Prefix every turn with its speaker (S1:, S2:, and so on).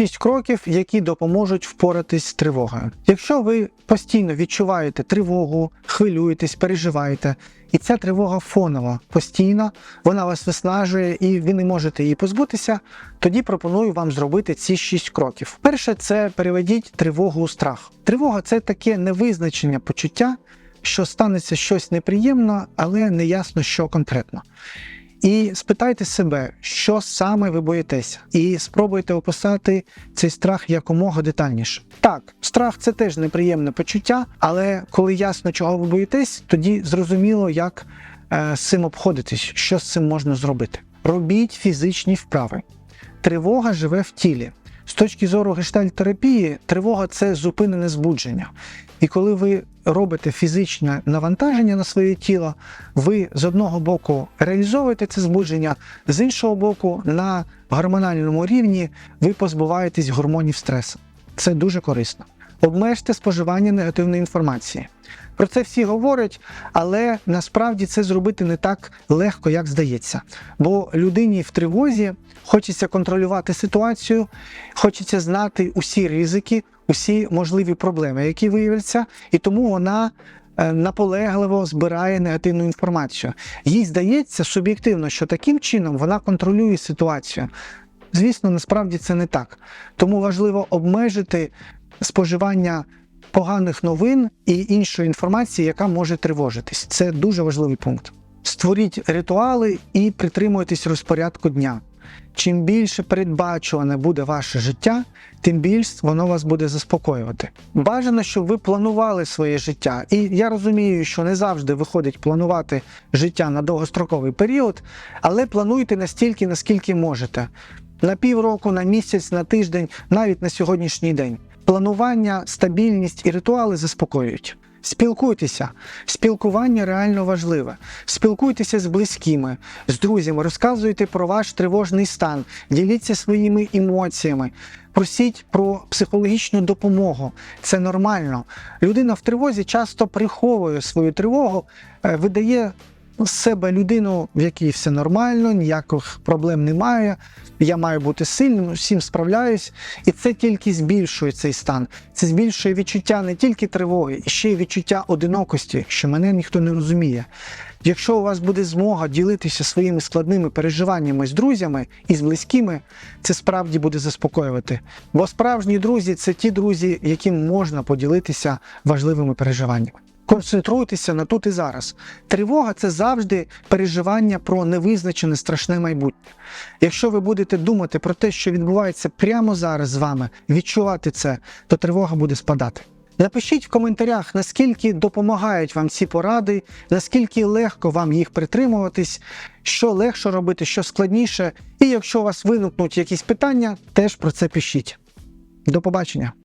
S1: шість кроків, які допоможуть впоратись з тривогою. Якщо ви постійно відчуваєте тривогу, хвилюєтесь, переживаєте, і ця тривога фонова постійно, вона вас виснажує і ви не можете її позбутися, тоді пропоную вам зробити ці шість кроків. Перше, це переведіть тривогу у страх. Тривога це таке невизначення почуття, що станеться щось неприємно, але не ясно, що конкретно. І спитайте себе, що саме ви боїтеся, і спробуйте описати цей страх якомога детальніше. Так, страх це теж неприємне почуття, але коли ясно, чого ви боїтесь, тоді зрозуміло, як е, з цим обходитись, що з цим можна зробити. Робіть фізичні вправи. Тривога живе в тілі. З точки зору гештальтерапії, тривога це зупинене збудження. І коли ви робите фізичне навантаження на своє тіло, ви з одного боку реалізовуєте це збудження, з іншого боку, на гормональному рівні ви позбуваєтесь гормонів стресу. Це дуже корисно. Обмежте споживання негативної інформації. Про це всі говорять, але насправді це зробити не так легко, як здається. Бо людині в тривозі хочеться контролювати ситуацію, хочеться знати усі ризики, усі можливі проблеми, які виявляться, і тому вона е, наполегливо збирає негативну інформацію. Їй здається суб'єктивно, що таким чином вона контролює ситуацію. Звісно, насправді це не так. Тому важливо обмежити споживання поганих новин і іншої інформації, яка може тривожитись. Це дуже важливий пункт. Створіть ритуали і притримуйтесь розпорядку дня. Чим більше передбачуване буде ваше життя, тим більш воно вас буде заспокоювати. Бажано, щоб ви планували своє життя. І я розумію, що не завжди виходить планувати життя на довгостроковий період, але плануйте настільки, наскільки можете. На півроку, на місяць, на тиждень, навіть на сьогоднішній день. Планування, стабільність і ритуали заспокоюють. Спілкуйтеся. Спілкування реально важливе. Спілкуйтеся з близькими, з друзями, розказуйте про ваш тривожний стан, діліться своїми емоціями, просіть про психологічну допомогу. Це нормально. Людина в тривозі часто приховує свою тривогу, е, видає з себе людину, в якій все нормально, ніяких проблем немає. Я маю бути сильним, всім справляюсь, і це тільки збільшує цей стан. Це збільшує відчуття не тільки тривоги, ще й відчуття одинокості, що мене ніхто не розуміє. Якщо у вас буде змога ділитися своїми складними переживаннями з друзями і з близькими, це справді буде заспокоювати. Бо справжні друзі це ті друзі, яким можна поділитися важливими переживаннями. Концентруйтеся на тут і зараз. Тривога це завжди переживання про невизначене страшне майбутнє. Якщо ви будете думати про те, що відбувається прямо зараз з вами, відчувати це, то тривога буде спадати. Напишіть в коментарях, наскільки допомагають вам ці поради, наскільки легко вам їх притримуватись, що легше робити, що складніше. І якщо у вас виникнуть якісь питання, теж про це пишіть. До побачення!